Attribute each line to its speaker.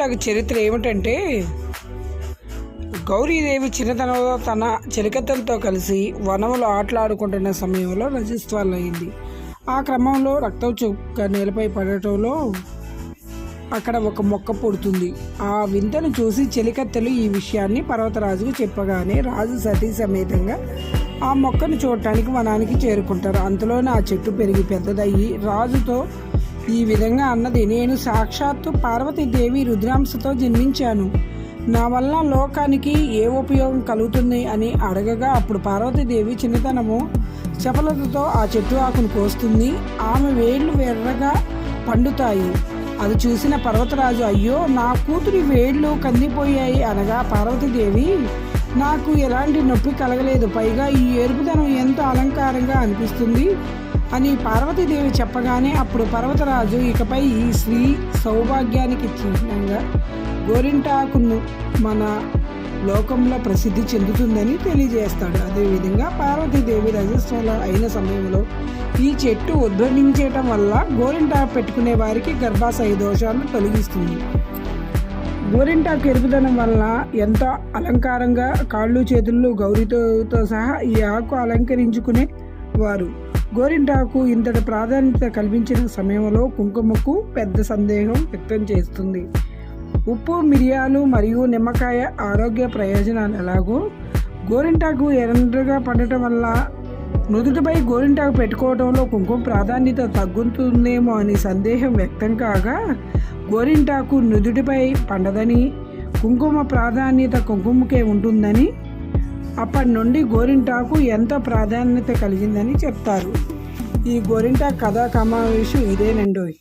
Speaker 1: గోరింటాకు చరిత్ర ఏమిటంటే గౌరీదేవి చిన్నతనంలో తన చెలికత్తెలతో కలిసి వనంలో ఆటలాడుకుంటున్న సమయంలో రజస్వాళ్ళయింది ఆ క్రమంలో రక్తం చుక్క నేలపై పడటంలో అక్కడ ఒక మొక్క పుడుతుంది. ఆ వింతను చూసి చెలికత్తెలు ఈ విషయాన్ని పర్వతరాజుకు చెప్పగానే రాజు సతీ సమేతంగా ఆ మొక్కను చూడటానికి వనానికి చేరుకుంటారు. అంతలోనే ఆ చెట్టు పెరిగి పెద్దదయ్యి రాజుతో ఈ విధంగా అన్నది. నేను సాక్షాత్తు పార్వతీదేవి రుద్రాంశతో జన్మించాను. నా వల్ల లోకానికి ఏ ఉపయోగం కలుగుతుంది అని అడగగా అప్పుడు పార్వతీదేవి చిన్నతనము చపలతతో ఆ చెట్టు ఆకును కోస్తుంది. ఆమె వేళ్ళు వెర్రగా పండుతాయి. అది చూసిన పర్వతరాజు అయ్యో నా కూతురి వేళ్ళు కందిపోయాయి అనగా పార్వతీదేవి నాకు ఎలాంటి నొప్పి కలగలేదు. పైగా ఈ ఎరుపుదనం ఎంతో అలంకారంగా అనిపిస్తుంది. అని పార్వతీదేవి చెప్పగానే అప్పుడు పర్వతరాజు ఇకపై ఈ స్త్రీ సౌభాగ్యానికి చిహ్నంగా గోరింటాకును మన లోకంలో ప్రసిద్ధి చెందుతుందని తెలియజేస్తాడు. అదేవిధంగా పార్వతీదేవి రజస్వల అయిన సమయంలో ఈ చెట్టు ఉద్భవించటం వల్ల గోరింటాకు పెట్టుకునే వారికి గర్భాశయ దోషాలను తొలగిస్తుంది. గోరింటాకు ఎరుపుదనం వల్ల ఎంతో అలంకారంగా కాళ్ళు చేతుల్లో గౌరితో సహా ఈ ఆకు అలంకరించుకునే వారు. గోరింటాకు ఇంతటి ప్రాధాన్యత కల్పించిన సమయంలో కుంకుమకు పెద్ద సందేహం వ్యక్తం చేస్తుంది. ఉప్పు మిరియాలు మరియు నిమ్మకాయ ఆరోగ్య ప్రయోజనాలు ఎలాగో? గోరింటాకు ఎర్రగా పండటం వల్ల నుదుటిపై గోరింటాకు పెట్టుకోవడంలో కుంకుమ ప్రాధాన్యత తగ్గుతుందేమో అని సందేహం వ్యక్తం కాగా గోరింటాకు నుదుటిపై పండదని కుంకుమ ప్రాధాన్యత కుంకుమకే ఉంటుందని అప్పటి నుండి గోరింటాకు ఎంతో ప్రాధాన్యత కలిగిందని చెప్తారు. ఈ గోరింటాకు కథా కమావేశం ఇదేనండోయ్